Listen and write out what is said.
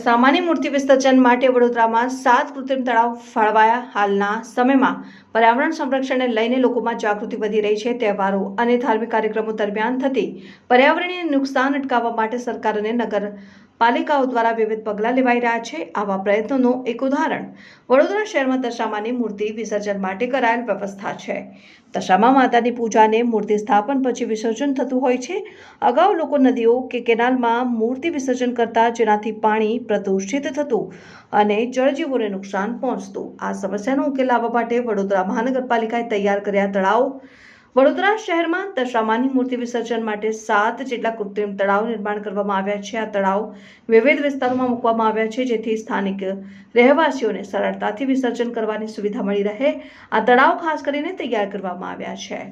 સામાન્ય મૂર્તિ વિસર્જન માટે વડોદરામાં સાત કૃત્રિમ તળાવ ફાળવાયા હાલના સમયમાં. પર્યાવરણ સંરક્ષણને લઈને લોકોમાં જાગૃતિ વધી રહી છે. તહેવારો અને ધાર્મિક કાર્યક્રમો દરમિયાન થતી પર્યાવરણીય નુકસાન અટકાવવા માટે સરકાર અને નગર પાલિકાઓ દ્વારા વિવિધ પગલાં લેવાઈ રહ્યા છે. આવા પ્રયત્નોનું એક ઉદાહરણ વડોદરા શહેરમાં દશામાની મૂર્તિ વિસર્જન માટે કરાયેલ વ્યવસ્થા છે. દશામા માતાની પૂજાને મૂર્તિ સ્થાપન પછી વિસર્જન થતું હોય છે. અગાઉ લોકો નદીઓ કે કેનાલમાં મૂર્તિ વિસર્જન કરતા જેનાથી પાણી પ્રદૂષિત થતું અને જળજીવોને નુકસાન પહોંચતું. આ સમસ્યાનો ઉકેલ લાવવા માટે વડોદરા મહાનગરપાલિકાએ તૈયાર કર્યા તળાવ. વડોદરા શહેરમાં દશામાની મૂર્તિ વિસર્જન માટે સાત જેટલા કૃત્રિમ તળાવ નિર્માણ કરવામાં આવ્યા છે. આ તળાવ વિવિધ વિસ્તારોમાં મૂકવામાં આવ્યા છે, જેથી સ્થાનિક રહેવાસીઓને સરળતાથી વિસર્જન કરવાની સુવિધા મળી રહે. આ તળાવ ખાસ કરીને તૈયાર કરવામાં આવ્યા છે.